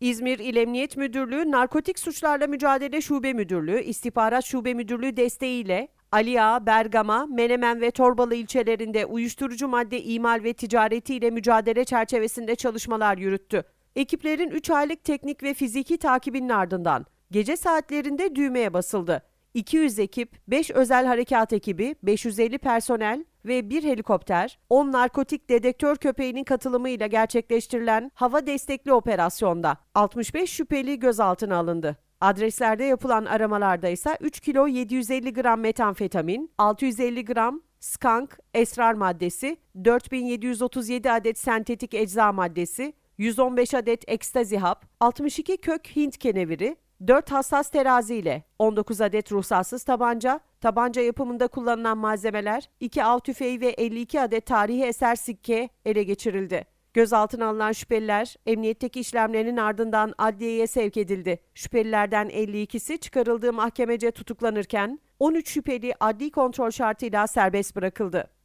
İzmir İl Emniyet Müdürlüğü Narkotik Suçlarla Mücadele Şube Müdürlüğü, İstihbarat Şube Müdürlüğü desteğiyle Ali Ağa, Bergama, Menemen ve Torbalı ilçelerinde uyuşturucu madde imal ve ticaretiyle mücadele çerçevesinde çalışmalar yürüttü. Ekiplerin 3 aylık teknik ve fiziki takibinin ardından gece saatlerinde düğmeye basıldı. 200 ekip, 5 özel harekat ekibi, 550 personel ve 1 helikopter, 10 narkotik dedektör köpeğinin katılımıyla gerçekleştirilen hava destekli operasyonda 65 şüpheli gözaltına alındı. Adreslerde yapılan aramalarda ise 3 kilo 750 gram metamfetamin, 650 gram skank, esrar maddesi, 4737 adet sentetik ecza maddesi, 115 adet ekstazi hap, 62 kök Hint keneviri, 4 hassas terazi ile 19 adet ruhsatsız tabanca, tabanca yapımında kullanılan malzemeler, 2 av tüfeği ve 52 adet tarihi eser sikke ele geçirildi. Gözaltına alınan şüpheliler emniyetteki işlemlerinin ardından adliyeye sevk edildi. Şüphelilerden 52'si çıkarıldığı mahkemece tutuklanırken 13 şüpheli adli kontrol şartıyla serbest bırakıldı.